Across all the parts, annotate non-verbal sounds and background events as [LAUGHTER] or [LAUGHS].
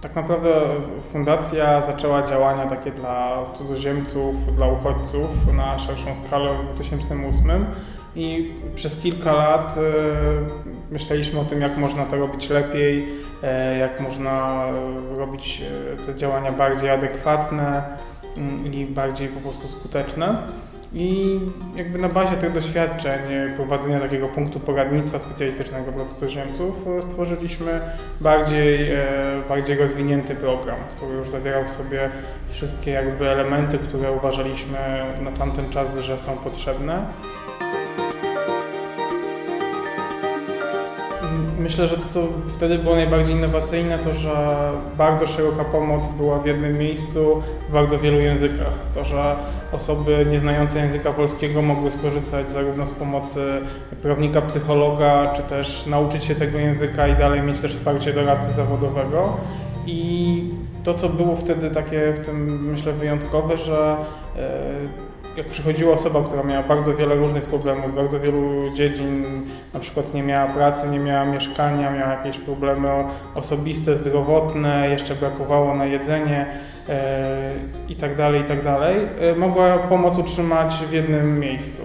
Tak naprawdę fundacja zaczęła działania takie dla cudzoziemców, dla uchodźców na szerszą skalę w 2008 i przez kilka lat e, myśleliśmy o tym, jak można to robić lepiej, e, jak można robić e, te działania bardziej adekwatne mm, i bardziej po prostu skuteczne. I jakby na bazie tych doświadczeń e, prowadzenia takiego punktu poradnictwa specjalistycznego dla cudzoziemców e, stworzyliśmy bardziej, e, bardziej rozwinięty program, który już zawierał w sobie wszystkie jakby elementy, które uważaliśmy na tamten czas, że są potrzebne. Myślę, że to, co wtedy było najbardziej innowacyjne, to że bardzo szeroka pomoc była w jednym miejscu w bardzo wielu językach. To, że osoby nieznające języka polskiego mogły skorzystać zarówno z pomocy prawnika, psychologa, czy też nauczyć się tego języka i dalej mieć też wsparcie doradcy zawodowego. I to, co było wtedy takie w tym, myślę, wyjątkowe, że e, jak przychodziła osoba, która miała bardzo wiele różnych problemów z bardzo wielu dziedzin, na przykład nie miała pracy, nie miała mieszkania, miała jakieś problemy osobiste, zdrowotne, jeszcze brakowało na jedzenie e, i tak tak e, mogła pomoc utrzymać w jednym miejscu.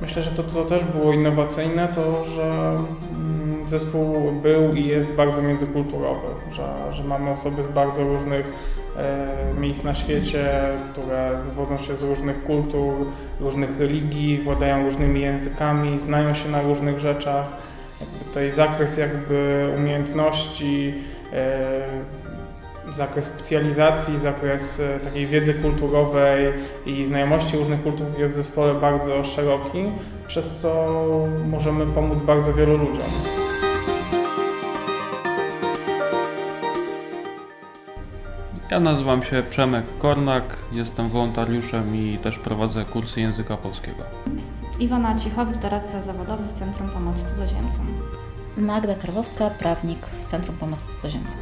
Myślę, że to, co też było innowacyjne, to że zespół był i jest bardzo międzykulturowy, że, że mamy osoby z bardzo różnych e, miejsc na świecie, które wywodzą się z różnych kultur, różnych religii, władają różnymi językami, znają się na różnych rzeczach. Jakby tutaj zakres jakby umiejętności, e, zakres specjalizacji, zakres e, takiej wiedzy kulturowej i znajomości różnych kultur jest w zespole bardzo szeroki, przez co możemy pomóc bardzo wielu ludziom. Ja nazywam się Przemek Kornak, jestem wolontariuszem i też prowadzę kursy języka polskiego. Iwona Cichowicz, doradca zawodowy w Centrum Pomocy Cudzoziemcom. Magda Karwowska, prawnik w Centrum Pomocy Cudzoziemcom.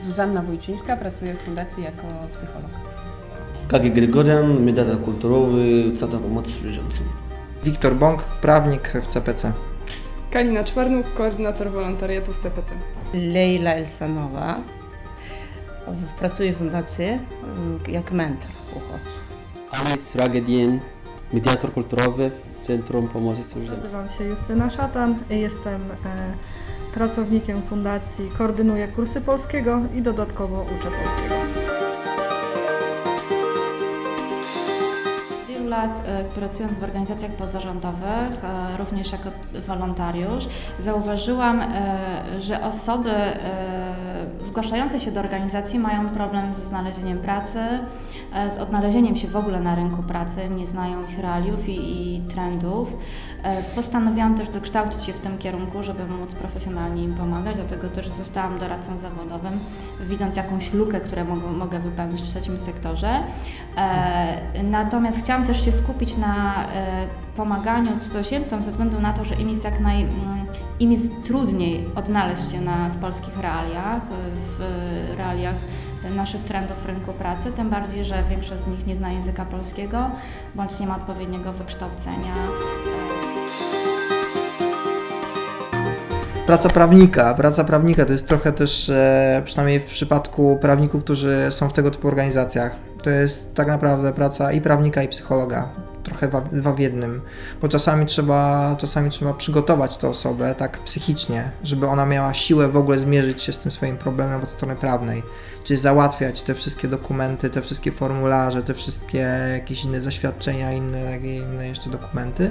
Zuzanna Wójcińska, pracuje w fundacji jako psycholog. Kagi Grygorian, mediator kulturowy Centrum Pomocy Cudzoziemcom. Wiktor Bąk, prawnik w CPC. Kalina Czwarnuk, koordynator wolontariatu w CPC. Leila Elsanowa. Pracuję w fundacji y, jak mentor uchodźców. Anis Ragedien, mediator kulturowy w Centrum Pomocy Cudzoziemcom. Nazywam się Justyna Szatan, jestem e, pracownikiem fundacji, koordynuję kursy polskiego i dodatkowo uczę polskiego. Lat e, pracując w organizacjach pozarządowych, e, również jako wolontariusz, zauważyłam, e, że osoby zgłaszające się do organizacji mają problem ze znalezieniem pracy, z odnalezieniem się w ogóle na rynku pracy, nie znają ich realiów i, i trendów. Postanowiłam też dokształcić się w tym kierunku, żeby móc profesjonalnie im pomagać, dlatego też zostałam doradcą zawodowym, widząc jakąś lukę, którą mogę, wypełnić w trzecim sektorze. Natomiast chciałam też się skupić na e, pomaganiu cudzoziemcom ze względu na to, że im jest jak naj, mm, im jest trudniej odnaleźć się na, w polskich realiach, w realiach naszych trendów rynku pracy, tym bardziej, że większość z nich nie zna języka polskiego bądź nie ma odpowiedniego wykształcenia. Praca prawnika. Praca prawnika to jest trochę też, e, przynajmniej w przypadku prawników, którzy są w tego typu organizacjach, to jest tak naprawdę praca i prawnika, i psychologa. Trochę dwa, w jednym, bo czasami trzeba, czasami trzeba przygotować tę osobę tak psychicznie, żeby ona miała siłę w ogóle zmierzyć się z tym swoim problemem od strony prawnej. Czyli załatwiać te wszystkie dokumenty, te wszystkie formularze, te wszystkie jakieś inne zaświadczenia, inne, inne jeszcze dokumenty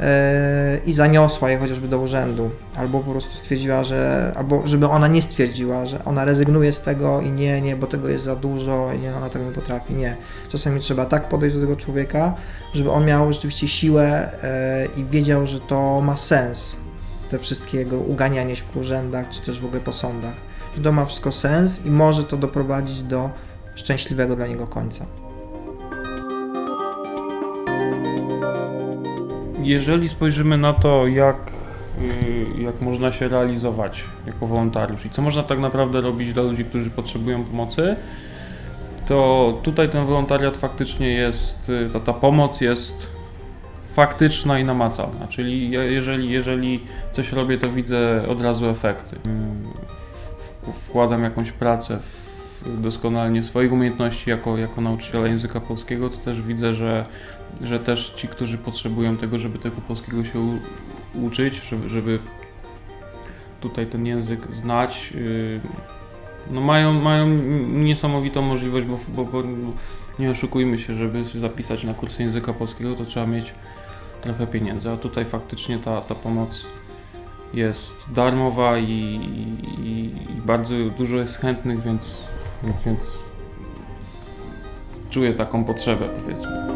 e, i zaniosła je chociażby do urzędu, albo po prostu stwierdziła, że, albo żeby ona nie stwierdziła, że ona rezygnuje z tego i nie, nie, bo tego jest za dużo i nie, ona tego nie potrafi, nie. Czasami trzeba tak podejść do tego człowieka, żeby on miał rzeczywiście siłę e, i wiedział, że to ma sens, te wszystkie jego uganianie się po urzędach, czy też w ogóle po sądach, że to ma wszystko sens i może to doprowadzić do szczęśliwego dla niego końca. Jeżeli spojrzymy na to, jak, y, jak można się realizować jako wolontariusz i co można tak naprawdę robić dla ludzi, którzy potrzebują pomocy, to tutaj ten wolontariat faktycznie jest, y, ta, ta pomoc jest faktyczna i namacalna. Czyli jeżeli, jeżeli coś robię, to widzę od razu efekty. Mm, wkładam jakąś pracę w doskonalenie swoich umiejętności jako, jako nauczyciela języka polskiego, to też widzę, że, że też ci, którzy potrzebują tego, żeby tego polskiego się uczyć, żeby, żeby tutaj ten język znać, yy, no mają, mają niesamowitą możliwość, bo, bo, bo nie oszukujmy się, żeby zapisać na kursy języka polskiego, to trzeba mieć trochę pieniędzy, a tutaj faktycznie ta, ta pomoc jest darmowa i, i, i bardzo dużo jest chętnych, więc, więc, czuję taką potrzebę powiedzmy.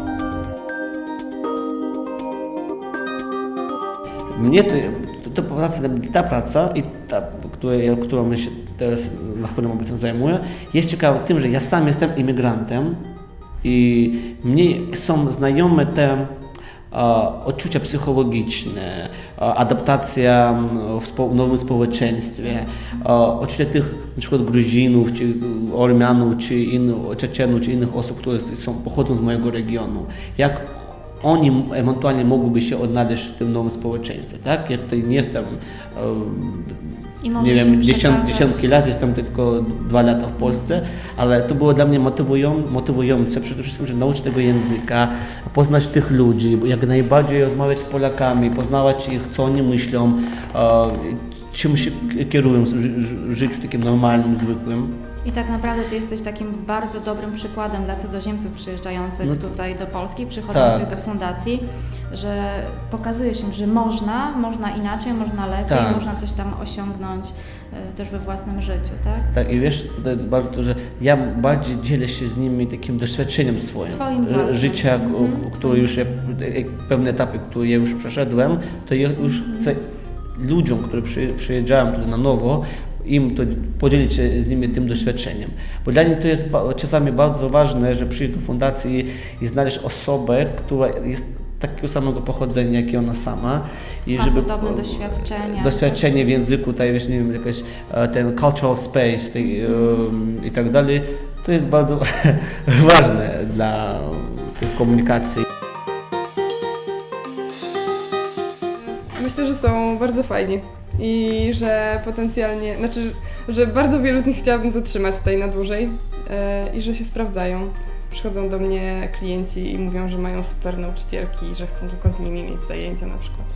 Mnie to, to, to praca, ta praca i której, którą ja się teraz na chwilę obecną zajmuję, jest ciekawa tym, że ja sam jestem imigrantem i mnie są znajome te odczucia psychologiczne, adaptacja w, nowym społeczeństwie, odczucia tych przykład Gruzinów, czy Ormianów, czy innych, Czeczenów, czy innych osób, które są, pochodzą z mojego regionu. Jak oni ewentualnie mogłyby się odnaleźć w tym nowym społeczeństwie, tak? Ja tutaj nie jestem, nie wiem, dziesiąt, dziesiątki lat, jestem tylko dwa lata w Polsce, ale to było dla mnie motywują, motywujące przede wszystkim, że nauczyć tego języka, poznać tych ludzi, jak najbardziej rozmawiać z Polakami, poznawać ich, co oni myślą, e, czym się kierują w ży- ży- życiu takim normalnym, zwykłym. I tak naprawdę ty jesteś takim bardzo dobrym przykładem dla cudzoziemców przyjeżdżających No. tutaj do Polski, przychodzących Tak. do fundacji, że pokazujesz im, że można, można inaczej, można lepiej, Tak. można coś tam osiągnąć y, też we własnym życiu, tak? Tak, i wiesz, tutaj bardzo to, że ja bardziej dzielę się z nimi takim doświadczeniem swoim, Swoim życia, Mhm. które już, ja, pewne etapy, które ja już przeszedłem, to ja już chcę ludziom, którzy przy, przyjeżdżają tutaj na nowo, im to podzielić się z nimi tym doświadczeniem. Bo dla nich to jest czasami bardzo ważne, że przyjść do fundacji i znaleźć osobę, która jest takiego samego pochodzenia, jak i ona sama. I Ma podobne doświadczenia. Doświadczenie w języku, tutaj wiesz, nie wiem, e, ten cultural space tej, em, i tak dalej, to jest bardzo [LAUGHS] ważne dla tych komunikacji. Myślę, że są bardzo fajni i że potencjalnie, znaczy, że bardzo wielu z nich chciałabym zatrzymać tutaj na dłużej e, i że się sprawdzają. Przychodzą do mnie klienci i mówią, że mają super nauczycielki i że chcą tylko z nimi mieć zajęcia na przykład.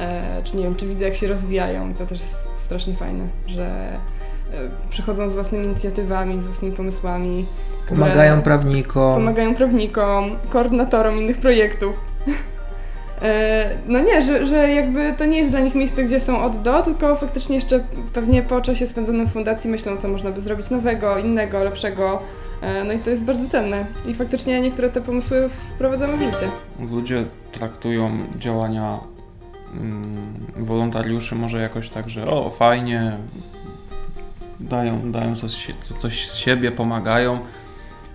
E, czy nie wiem, czy widzę jak się rozwijają, to też jest strasznie fajne, że e, przychodzą z własnymi inicjatywami, z własnymi pomysłami. Pomagają prawnikom. Pomagają prawnikom, koordynatorom innych projektów. E, No nie, że, że jakby to nie jest dla nich miejsce, gdzie są od do, tylko faktycznie jeszcze pewnie po czasie spędzonym w fundacji myślą, co można by zrobić nowego, innego, lepszego. E, No i to jest bardzo cenne. I faktycznie niektóre te pomysły wprowadzamy w życie. Ludzie traktują działania mm, wolontariuszy może jakoś tak, że o fajnie, dają, dają coś, co- coś z siebie, pomagają,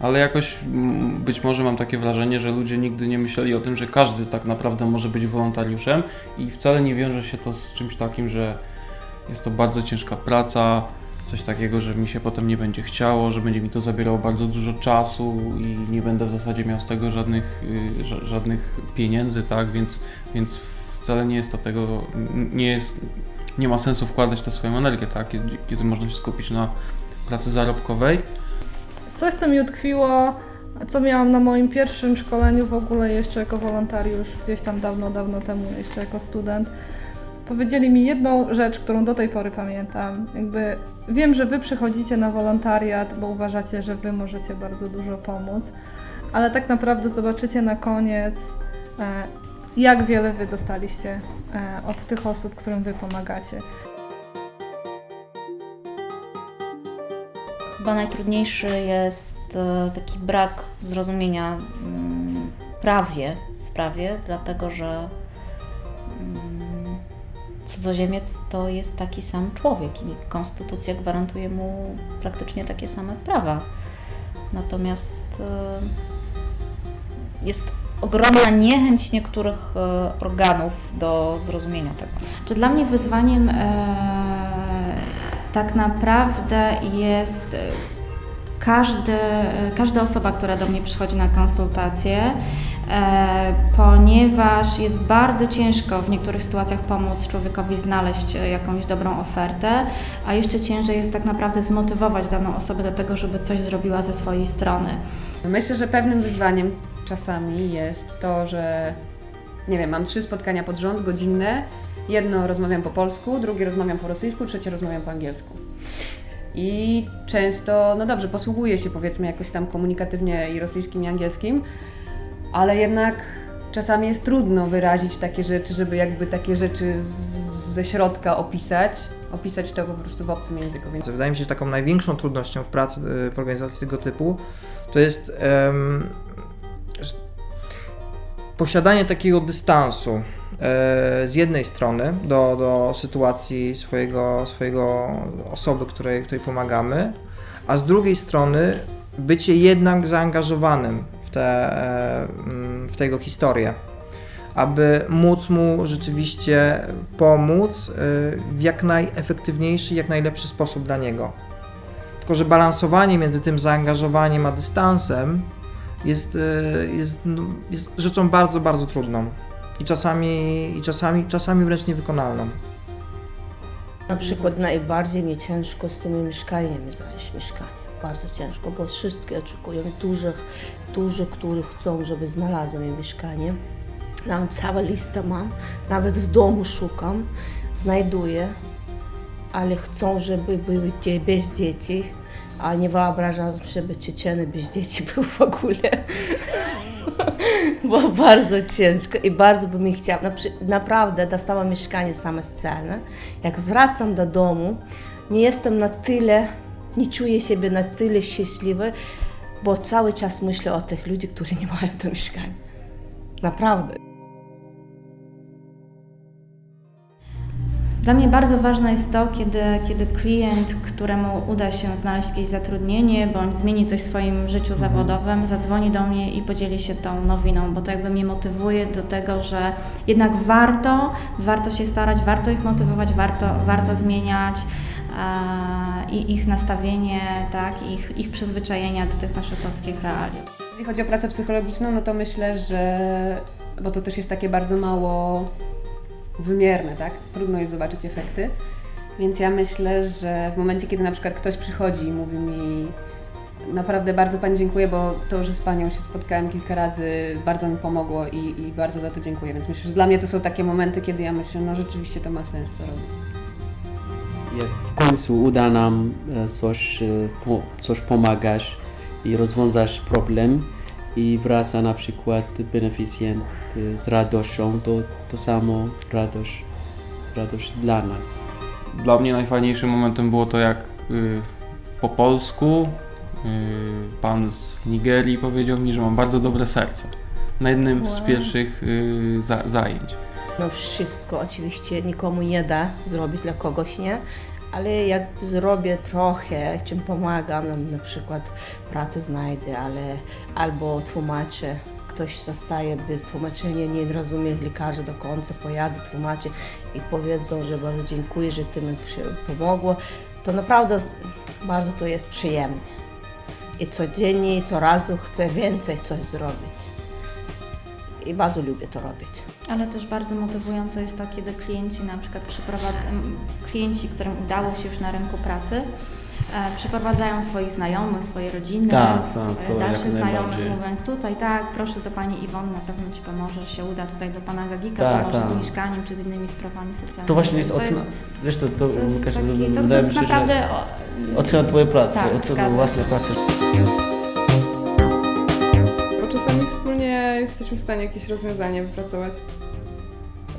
ale jakoś mm, być może mam takie wrażenie, że ludzie nigdy nie myśleli o tym, że każdy tak naprawdę może być wolontariuszem i wcale nie wiąże się to z czymś takim, że jest to bardzo ciężka praca, coś takiego, że mi się potem nie będzie chciało, że będzie mi to zabierało bardzo dużo czasu i nie będę w zasadzie miał z tego żadnych, y, ża- żadnych pieniędzy, tak, więc, więc wcale nie jest to tego, nie jest, nie ma sensu wkładać to swoją energię, tak, kiedy, kiedy można się skupić na pracy zarobkowej. Coś, co mi utkwiło, co miałam na moim pierwszym szkoleniu w ogóle jeszcze jako wolontariusz, gdzieś tam dawno, dawno temu jeszcze jako student. Powiedzieli mi jedną rzecz, którą do tej pory pamiętam. Jakby wiem, że wy przychodzicie na wolontariat, bo uważacie, że wy możecie bardzo dużo pomóc, ale tak naprawdę zobaczycie na koniec, e, jak wiele wy dostaliście e, od tych osób, którym wy pomagacie. Chyba najtrudniejszy jest e, taki brak zrozumienia mm, prawie, w prawie, dlatego że mm, cudzoziemiec to jest taki sam człowiek i konstytucja gwarantuje mu praktycznie takie same prawa. Natomiast e, jest ogromna niechęć niektórych e, organów do zrozumienia tego. Czy dla mnie wyzwaniem tak naprawdę jest e, każdy, każda osoba, która do mnie przychodzi na konsultację, e, ponieważ jest bardzo ciężko w niektórych sytuacjach pomóc człowiekowi znaleźć e, jakąś dobrą ofertę, a jeszcze ciężej jest tak naprawdę zmotywować daną osobę do tego, żeby coś zrobiła ze swojej strony. Myślę, że pewnym wyzwaniem czasami jest to, że nie wiem, mam trzy spotkania pod rząd, godzinne. Jedno rozmawiam po polsku, drugie rozmawiam po rosyjsku, trzecie rozmawiam po angielsku. I często, no dobrze, posługuję się powiedzmy jakoś tam komunikatywnie i rosyjskim i angielskim, ale jednak czasami jest trudno wyrazić takie rzeczy, żeby jakby takie rzeczy z, ze środka opisać, opisać to po prostu w obcym języku. Więc Wydaje mi się, że taką największą trudnością w pracy y, w organizacji tego typu to jest s- posiadanie takiego dystansu e, z jednej strony do, do sytuacji swojego, swojego osoby, której, której pomagamy, a z drugiej strony bycie jednak zaangażowanym w, te, e, w tego historię aby móc mu rzeczywiście pomóc y, w jak najefektywniejszy, jak najlepszy sposób dla niego. Tylko, że balansowanie między tym zaangażowaniem a dystansem jest, y, jest, no, jest rzeczą bardzo, bardzo trudną i czasami, i czasami, czasami wręcz niewykonalną. Na przykład najbardziej mi ciężko z tymi mieszkaniami znaleźć mieszkanie. Bardzo ciężko, bo wszystkie oczekują dużych, dużych, którzy chcą, żeby znalazłem im mieszkanie. Nawet cała lista mam, nawet w domu szukam, znajduję, ale chcą, żeby były bez dzieci, a nie wyobrażam, żeby Czeczeny bez dzieci [LAUGHS] był w ogóle. Było bardzo ciężko i bardzo bym chciała. Naprawdę dostałam mieszkanie samodzielne. Jak wracam do domu, nie jestem na tyle, nie czuję siebie na tyle szczęśliwy, bo cały czas myślę o tych ludzi, którzy nie mają to mieszkanie. Naprawdę. Dla mnie bardzo ważne jest to, kiedy, kiedy klient, któremu uda się znaleźć jakieś zatrudnienie bądź zmieni coś w swoim życiu zawodowym, zadzwoni do mnie i podzieli się tą nowiną, bo to jakby mnie motywuje do tego, że jednak warto, warto się starać, warto ich motywować, warto, warto zmieniać e, i ich nastawienie, tak, ich, ich przyzwyczajenia do tych naszych polskich realiów. Jeżeli chodzi o pracę psychologiczną, no to myślę, że, bo to też jest takie bardzo mało wymierne, tak? Trudno jest zobaczyć efekty. Więc ja myślę, że w momencie, kiedy na przykład ktoś przychodzi i mówi mi naprawdę bardzo Pani dziękuję, bo to, że z Panią się spotkałem kilka razy, bardzo mi pomogło i, i bardzo za to dziękuję. Więc myślę, że dla mnie to są takie momenty, kiedy ja myślę, no rzeczywiście to ma sens, co robię. Jak w końcu uda nam e, coś, e, coś pomagać i rozwiązasz problem i wraca na przykład beneficjent z radością, to to samo radość, radość dla nas. Dla mnie najfajniejszym momentem było to, jak y, po polsku y, pan z Nigerii powiedział mi, że mam bardzo dobre serce. Na jednym z Wow. pierwszych y, za, zajęć. No wszystko oczywiście nikomu nie da zrobić dla kogoś, nie? Ale jak zrobię trochę, czym pomagam, no, na przykład pracę znajdę, ale albo tłumaczę, ktoś zostaje bez tłumaczenia, nie rozumie lekarza do końca, pojadę, tłumaczę i powiedzą, że bardzo dziękuję, że ty mi pomogło, to naprawdę bardzo to jest przyjemne. I codziennie, co razu chcę więcej coś zrobić. I bardzo lubię to robić. Ale też bardzo motywujące jest to, kiedy klienci na przykład przyprowadzają, klienci, którym udało się już na rynku pracy, e, przyprowadzają swoich znajomych, swoje rodziny, Tak, tak, e, to dalszych jak znajomych, mówiąc tutaj tak, proszę do Pani Iwony, na pewno Ci pomoże, się uda tutaj do Pana Gagika, Tak, pomoże tak. z mieszkaniem czy z innymi sprawami socjalnymi. To właśnie jest to ocena, wiesz, to, to, to Kasia, taki, to, wydaje to mi się, naprawdę że o- ocena Twojej pracy, Tak, ocena własnej pracy. Bo czasami wspólnie jesteśmy w stanie jakieś rozwiązanie wypracować.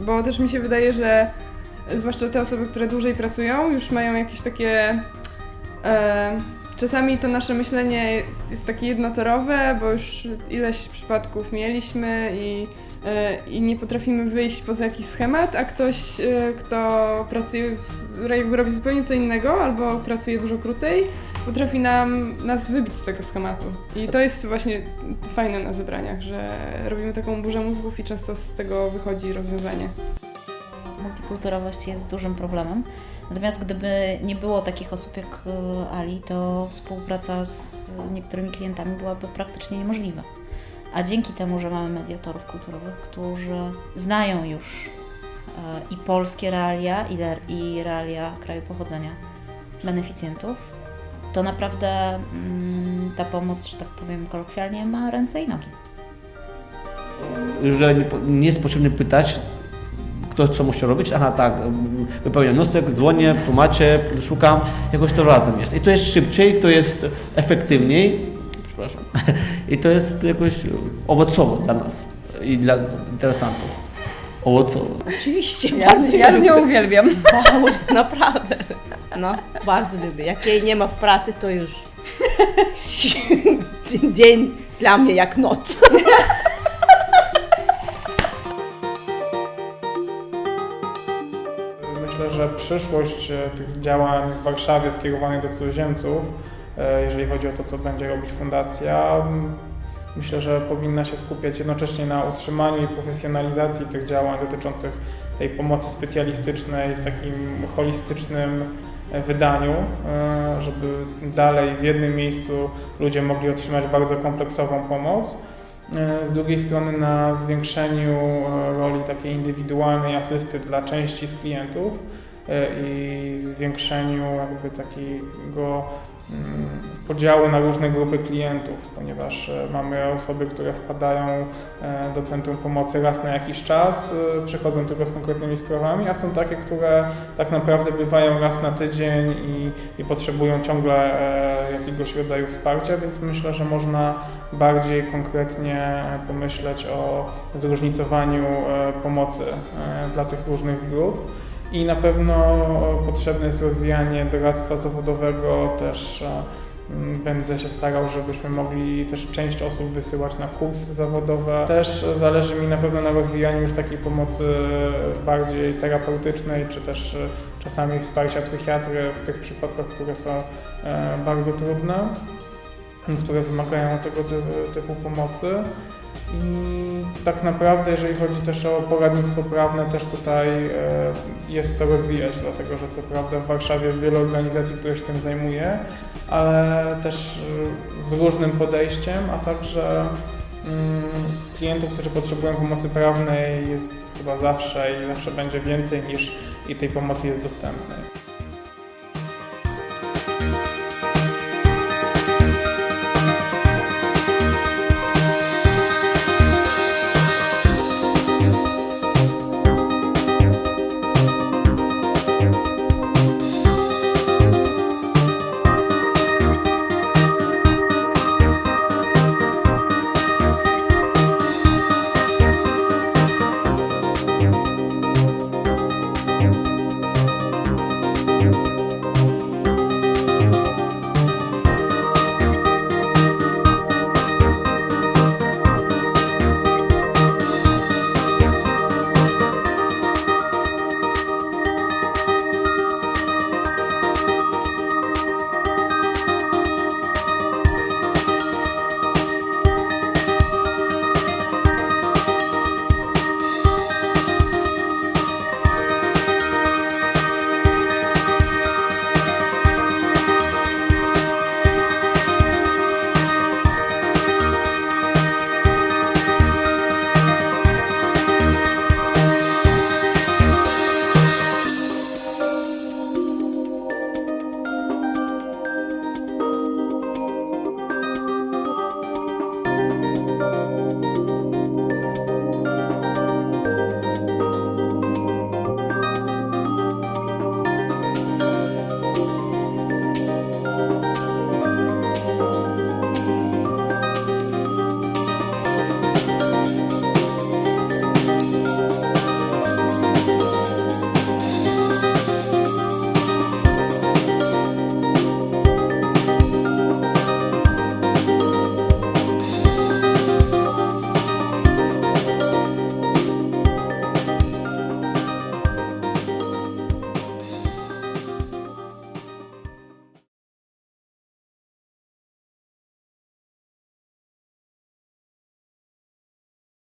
Bo też mi się wydaje, że zwłaszcza te osoby, które dłużej pracują, już mają jakieś takie. E, czasami to nasze myślenie jest takie jednotorowe, bo już ileś przypadków mieliśmy i, e, i nie potrafimy wyjść poza jakiś schemat, a ktoś, e, kto pracuje, w- jakby robi zupełnie co innego albo pracuje dużo krócej, potrafi nam, nas wybić z tego schematu. I to jest właśnie fajne na zebraniach, że robimy taką burzę mózgów i często z tego wychodzi rozwiązanie. Multikulturowość jest dużym problemem. Natomiast gdyby nie było takich osób jak y, Ali, to współpraca z niektórymi klientami byłaby praktycznie niemożliwa. A dzięki temu, że mamy mediatorów kulturowych, którzy znają już e, i polskie realia, i realia kraju pochodzenia beneficjentów, to naprawdę mm, ta pomoc, że tak powiem kolokwialnie, ma ręce i nogi. że nie, nie jest potrzebny pytać, kto co musi robić. Aha, tak, wypełniam wniosek, dzwonię, tłumaczę, szukam, jakoś to razem jest. I to jest szybciej, to jest efektywniej, przepraszam, [LAUGHS] i to jest jakoś owocowo dla nas i dla interesantów. Owocowo. Oczywiście, Ja, bardzo ja z lubię. nią uwielbiam. [LAUGHS] Naprawdę. No, bardzo lubię. Jak jej nie ma w pracy, to już [LAUGHS] dzień dla mnie jak noc. [LAUGHS] Myślę, że przyszłość e, tych działań w Warszawie skierowanych do cudzoziemców, e, jeżeli chodzi o to, co będzie robić fundacja, m, myślę, że powinna się skupiać jednocześnie na utrzymaniu i profesjonalizacji tych działań dotyczących tej pomocy specjalistycznej w takim holistycznym e, wydaniu, e, żeby dalej w jednym miejscu ludzie mogli otrzymać bardzo kompleksową pomoc. E, Z drugiej strony na zwiększeniu roli takiej indywidualnej asysty dla części z klientów i zwiększeniu jakby takiego mm, podziału na różne grupy klientów, ponieważ e, mamy osoby, które wpadają e, do Centrum Pomocy raz na jakiś czas, e, przychodzą tylko z konkretnymi sprawami, a są takie, które tak naprawdę bywają raz na tydzień i, i potrzebują ciągle jakiegoś rodzaju wsparcia, więc myślę, że można bardziej konkretnie pomyśleć o zróżnicowaniu pomocy dla tych różnych grup. I na pewno potrzebne jest rozwijanie doradztwa zawodowego, też e, będę się starał, żebyśmy mogli też część osób wysyłać na kursy zawodowe. Też zależy mi na pewno na rozwijaniu już takiej pomocy bardziej terapeutycznej, czy też e, czasami wsparcia psychiatry w tych przypadkach, które są e, bardzo trudne które wymagają tego ty- typu pomocy. I tak naprawdę, jeżeli chodzi też o poradnictwo prawne, też tutaj e, jest co rozwijać, dlatego że co prawda w Warszawie jest wiele organizacji, które się tym zajmuje, ale też e, z różnym podejściem, a także mm, klientów, którzy potrzebują pomocy prawnej jest chyba zawsze i zawsze będzie więcej niż i tej pomocy jest dostępnej.